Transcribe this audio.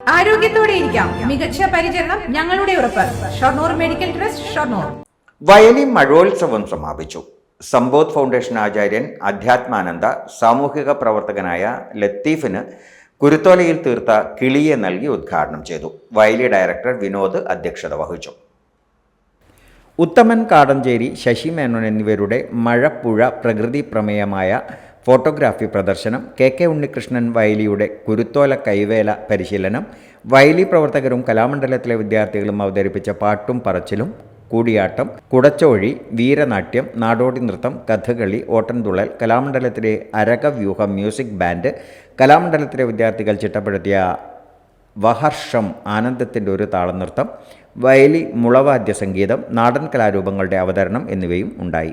ആരോഗ്യത്തോടെ ഇരിക്കാം. മികച്ച പരിചരണം ഞങ്ങളുടെ ഉറപ്പ്. Shoranur medical trust Shoranur. Vayali മഴോത്സവം സമാപിച്ചു. സമ്പോധ് ഫൗണ്ടേഷൻ ആചാര്യൻ അധ്യാത്മാനന്ദ സാമൂഹിക പ്രവർത്തകനായ ലത്തീഫിന് കുരുത്തോലയിൽ തീർത്ത കിളിയെ നൽകി ഉദ്ഘാടനം ചെയ്തു. വയലി ഡയറക്ടർ വിനോദ് അധ്യക്ഷത വഹിച്ചു. ഉത്തമൻ കാടഞ്ചേരി ശശി മേനോൻ എന്നിവരുടെ മഴപ്പുഴ പ്രകൃതി പ്രമേയമായ ഫോട്ടോഗ്രാഫി പ്രദർശനം കെ കെ ഉണ്ണികൃഷ്ണൻ വയലിയുടെ കുരുത്തോല കൈവേല പരിശീലനം വയലി പ്രവർത്തകരും കലാമണ്ഡലത്തിലെ വിദ്യാർത്ഥികളും അവതരിപ്പിച്ച പാട്ടും പറച്ചിലും കൂടിയാട്ടം കുടച്ചോഴി വീരനാട്യം നാടോടി നൃത്തം കഥകളി ഓട്ടൻതുള്ളൽ കലാമണ്ഡലത്തിലെ അരകവ്യൂഹം മ്യൂസിക് ബാൻഡ് കലാമണ്ഡലത്തിലെ വിദ്യാർത്ഥികൾ ചിട്ടപ്പെടുത്തിയ വഹർഷം ആനന്ദത്തിന്റെ ഒരു താളനൃത്തം വയലി മുളവാദ്യ സംഗീതം നാടൻ കലാരൂപങ്ങളുടെ അവതരണം എന്നിവയും ഉണ്ടായി.